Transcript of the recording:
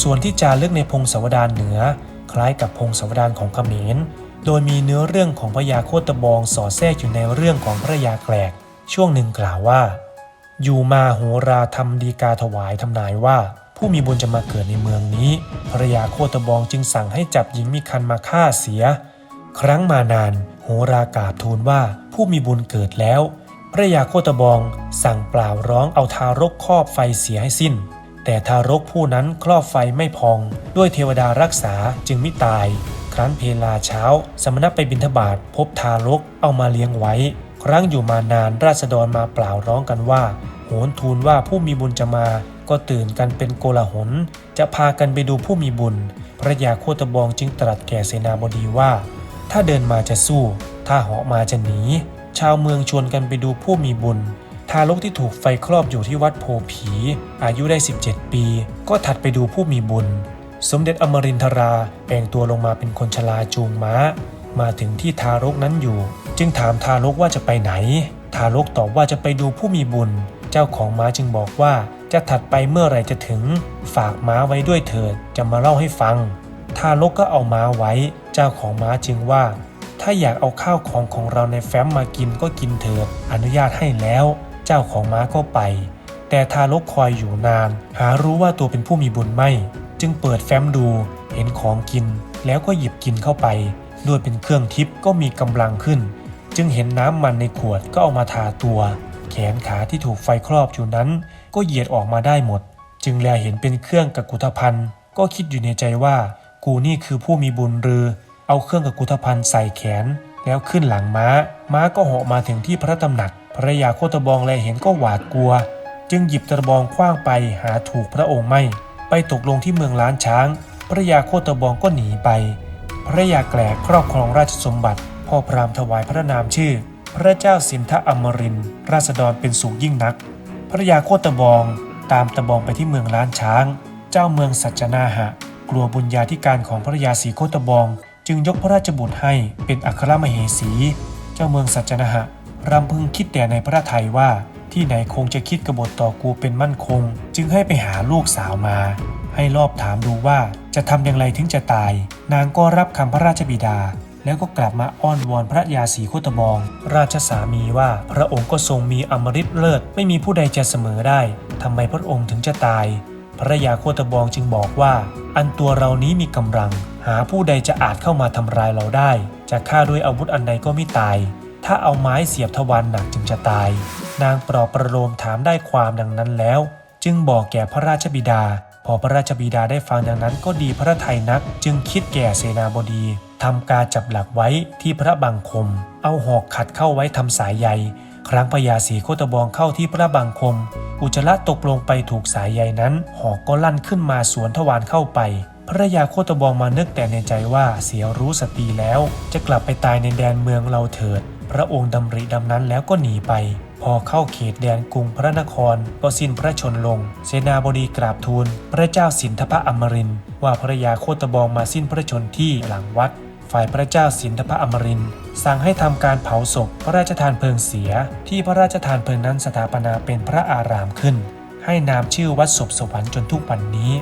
ส่วนที่จารึกในพงศาวดารเหนือ คล้ายกับพงศาวดารของเขมร โดยมีเนื้อเรื่องของพระยาโคตบองสอดแทรกอยู่ในเรื่องของพระยาแกรกช่วงหนึ่งกล่าวว่า อยู่มาโหราทำดีกาถวายทำนายว่า ผู้มีบุญจะมาเกิดในเมืองนี้พระยาโคตบองจึงสั่งให้จับหญิงมีคันมาฆ่าเสีย ครั้งมานานโหรากราบทูลว่าผู้มีบุญเกิดแล้ว พระยาโคตบองสั่งเปล่าร้องเอาทารกครอบไฟเสียให้สิ้น แต่ทารกผู้นั้นครอบไฟไม่พอง ด้วยเทวดารักษาจึงไม่ตาย ครั้นเพลาเช้า สมณะไปบิณฑบาตพบทารกเอามาเลี้ยงไว้ ครั้งอยู่มานานราษฎรมาเปล่าร้องกันว่า โหนทูลว่าผู้มีบุญจะมา ก็ตื่นกันเป็นโกลาหล จะพากันไปดูผู้มีบุญ พระยาโคตบองจึงตรัสแก่เสนาบดีว่า ถ้าเดินมาจะสู้ ถ้าเหาะมาจะหนี ชาวเมืองชวนกันไปดูผู้มีบุญ ทารกที่ถูกไฟครอบอยู่ที่วัดโพผี อายุได้ 17 ปี ก็ถัดไปดูผู้มีบุญ สมเด็จอมรินทราแปลงตัวลงมาเป็นคนชราจูงม้า มาถึงที่ทารกนั้นอยู่ จึงถามทารกว่าจะไปไหน ทารกตอบว่าจะไปดูผู้มีบุญ เจ้าของม้าจึงบอกว่าจะถัดไปเมื่อไรจะถึง ฝากม้าไว้ด้วยเถิดจะมาเล่าให้ฟัง ทารกก็เอาม้าไว้ เจ้าของม้าจึงว่า ถ้าอยากเอาข้าวของของเราในแฟ้มมากินก็กินเถิดอนุญาตให้แล้ว เจ้าของม้าก็ไป แต่ทารกคอยอยู่นาน หารู้ว่าตัวเป็นผู้มีบุญไม่ จึงเปิดแฟ้มดูเห็นของกิน แล้วก็หยิบกินเข้าไป ด้วยเป็นเครื่องทิพย์ก็มีกำลังขึ้น จึงเห็นน้ำมันในขวดก็เอามาทาตัว แขนขาที่ถูกไฟครอบอยู่นั้น ก็เหยียดออกมาได้หมด จึงแลเห็นเป็นเครื่องกักุทพันธ์ก็คิดอยู่ในใจว่า กูนี่คือผู้มีบุญหรือ เอาเครื่องกักุทพันธ์ใส่แขน แล้วขึ้นหลังม้า ม้าก็เหาะมาถึงที่พระตำหนัก พระยาโคตบองแลเห็นก็หวาดกลัว จึงหยิบตะบองคว้างไปหาถูกพระองค์ไม่ ไปตกลงที่เมืองล้านช้างพระยาโคตบองก็หนีไปพระยาแกลกครอบครองราชสมบัติ พ่อพราหมณ์ถวายพระนามชื่อ พระเจ้าสินทะอมรินราษฎรเป็นสุขยิ่งนักพระยาโคตบองตามตะบองไปที่เมืองล้านช้าง เจ้าเมืองสัจนาหะ กลัวบุญญาธิการของพระยาศรีโคตบอง จึงยกพระราชบุตรให้เป็นอัครมเหสี เจ้าเมืองสัจนาหะ รำพึงคิดแต่ในพระทัยว่าที่ไหนคงจะคิดกบฏต่อกูเป็นมั่นคง จึงให้ไปหาลูกสาวมา ให้รอบถามดูว่าจะทำอย่างไรถึงจะตาย นางก็รับคำพระราชบิดา แล้วก็กลับมาอ้อนวอนพระยาศรีโคตบอง ราชสามีว่าพระองค์ก็ทรงมีอมฤตเลิศไม่มีผู้ใดจะเสมอได้ทำไมพระองค์ถึงจะตาย พระยาโคตบองจึงบอกว่า อันตัวเรานี้มีกำลัง หาผู้ใดจะอาจเข้ามาทำร้ายเราได้ จะฆ่าด้วยอาวุธอันใดก็ไม่ตาย ถ้าเอาไม้เสียบทวารหนักจึงจะตาย นางปลอบประโลมถามได้ความดังนั้นแล้ว จึงบอกแก่พระราชบิดา พอพระราชบิดาได้ฟังดังนั้นก็ดีพระทัยนัก จึงคิดแก่เสนาบดีทำการจับหลักไว้ที่พระบังคม เอาหอกขัดเข้าไว้ทำสายใย ครั้งพญาศรีโคตบองเข้าที่พระบังคม อุจจาระตกลงไปถูกสายใยนั้น หอกก็ลั่นขึ้นมาสวนทวารเข้าไป พระยาโคตบองมานึกแต่ในใจว่าเสียรู้สติแล้ว จะกลับไปตายในแดนเมืองเราเถิด พระองค์ดำริดำนั้นแล้วก็หนีไป พอเข้าเขตแดนกรุงพระนครก็สิ้นพระชนลง เสนาบดีกราบทูล พระเจ้าสินทพะอมรินว่าพระยาโคตบองมาสิ้นพระชนที่หลังวัด ฝ่ายพระเจ้าสินทพะอมรินสั่งให้ทำการเผาศพพระราชทานเพลิงเสีย ที่พระราชทานเพลิงนั้นสถาปนาเป็นพระอารามขึ้น ให้นามชื่อวัดศพสวรรค์จนทุกวันนี้